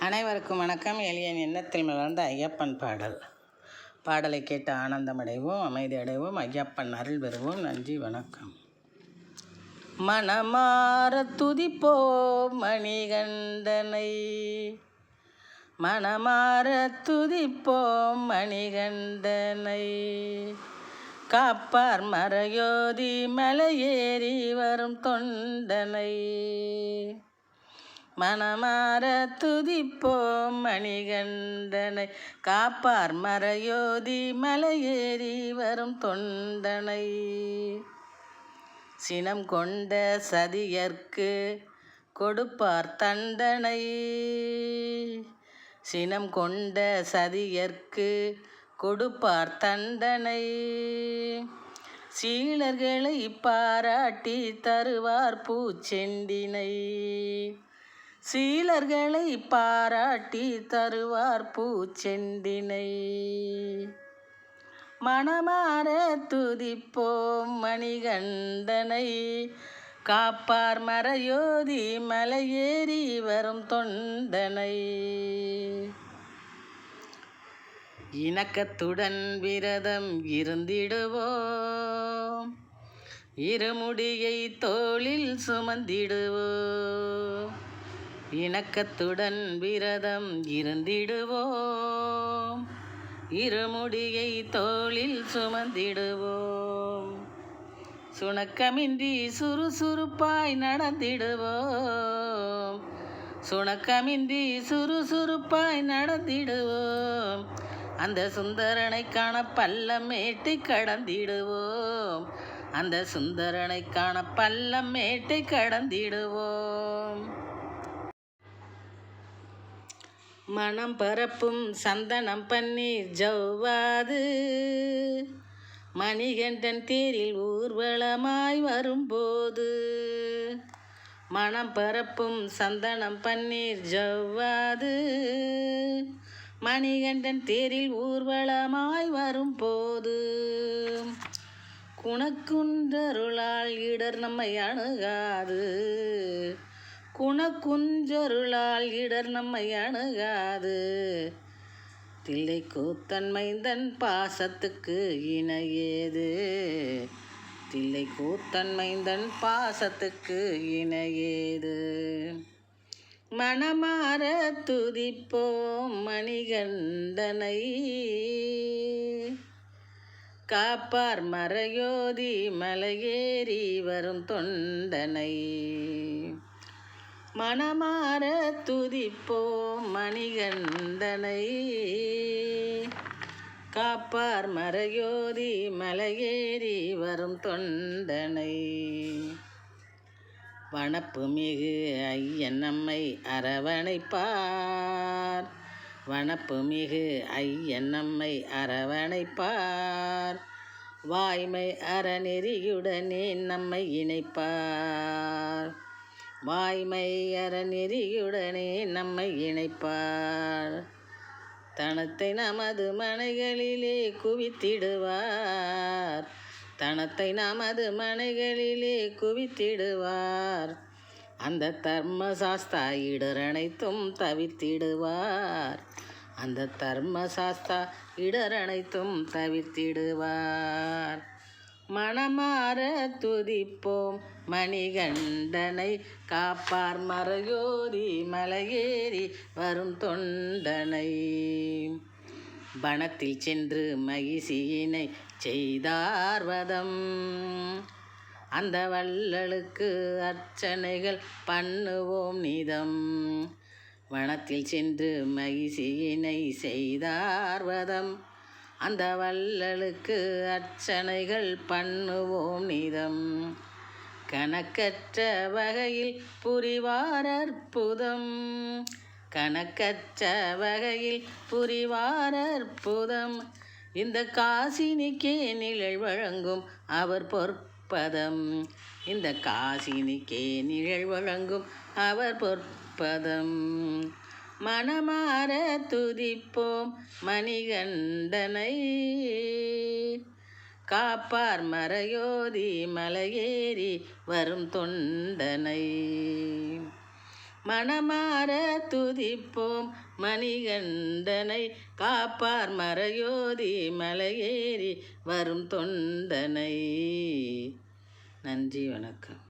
அனைவருக்கும் வணக்கம். எளியன் எண்ணத்தில் மலர்ந்த ஐயப்பன் பாடல். பாடலை கேட்டு ஆனந்தமடைவோம் அமைதி அடைவோம் ஐயப்பன் அருள் பெறுவோம். நன்றி வணக்கம். மனமார துதிப்போம் மணிகண்டனை. மனமார துதிப்போம் மணிகண்டனை. காப்பார் மறையோதி மலையேறி வரும் தொண்டனை. மனமார துதிப்போம் மணிகண்டனை. காப்பார் மறையோதி மலையேறி வரும் தொண்டனை. சினம் கொண்ட சதியர்க்கு கொடுப்பார் தண்டனை. சினம் கொண்ட சதியர்க்கு கொடுப்பார் தண்டனை. சீலர்களை பாராட்டி தருவார் பூச்செண்டினை. சீலர்களை பாராட்டி தருவார் பூச்செண்டினை. மனமார துதிப்போம் மணிகண்டனை. காப்பார் மறையோதி மலையேறி வரும் தொண்டனை. இணக்கத்துடன் விரதம் இருந்திடுவோம். இருமுடியை தோளில் சுமந்திடுவோம். இணக்கத்துடன் விரதம் இருந்திடுவோம். இருமுடியை தோளில் சுமந்திடுவோம். சுணக்கமின்றி சுறுசுறுப்பாய் நடந்திடுவோம். சுணக்கமின்றி சுறுசுறுப்பாய் நடந்திடுவோம். அந்த சுந்தரனைக்கான காண பள்ளமேட்டை கடந்திடுவோம். அந்த சுந்தரனைக்கான காண பள்ளமேட்டை கடந்திடுவோம். மனம் பரப்பும் சந்தனம் பன்னீர் ஜவ்வாது. மணிகண்டன் தேரில் ஊர்வலமாய் வரும்போது மனம் பரப்பும் சந்தனம் பன்னீர் ஜவ்வாது. மணிகண்டன் தேரில் ஊர்வலமாய் வரும்போது குணக்குன்றருளால் இடர் நம்மை அணுகாது. குணக்குஞ்சொருளால் இடர் நம்மை அணுகாது. தில்லை கூத்தன்மைந்தன் பாசத்துக்கு இணையேது. தில்லை கூத்தன்மைந்தன் பாசத்துக்கு இணையேது. மனமார துதிப்போம் மணிகண்டனை. காப்பார் மறையோதி மலையேறி வரும் தொண்டனை. மனமார துதிப்போம் மணிகண்டனை. காப்பார் மறையோதி மலையேறி வரும் தொண்டனை. வனப்பு மிகு ஐயன் நம்மை அரவணைப்பார். வனப்பு மிகு ஐயன் நம்மை அரவணைப்பார். வாய்மை அறநெறியுடனே நம்மை இணைப்பார். வாய்மை அறநெறியுடனே நம்மை இணைப்பார். தனத்தை நமது மனைகளிலே குவித்திடுவார். தனத்தை நமது மனைகளிலே குவித்திடுவார். அந்த தர்மசாஸ்தா இடரனைத்தும் தவிர்த்திடுவார். அந்த தர்மசாஸ்தா இடரனைத்தும் தவிர்த்திடுவார். மனமார துதிப்போம். மணிகண்டனை காப்பார் மறையோதி மலையேறி வரும் தொண்டனை. வனத்தில் சென்று மகிழ்ச்சியினை செய்தார்வதம் அந்த வள்ளலுக்கு அர்ச்சனைகள் பண்ணுவோம் நிதம். வனத்தில் சென்று மகிழ்ச்சியினை செய்தார்வதம் அந்த வள்ளலுக்கு அர்ச்சனைகள் பண்ணுவோம் நிதம். கணக்கற்ற வகையில் புரிவார் அற்புதம். கணக்கற்ற வகையில் புரிவார் அற்புதம். இந்த காசினிக்கே நிழல் வழங்கும் அவர் பொற்பதம். இந்த காசினிக்கே நிழல் வழங்கும் அவர் பொற்பதம். மனமாற துதிப்போம் மணிகண்டனை. காப்பார் மறையோதி மலையேறி வரும் தொண்டனை. மனமாற துதிப்போம் மணிகண்டனை. காப்பார் மறையோதி மலையேறி வரும் தொண்டனை. நன்றி வணக்கம்.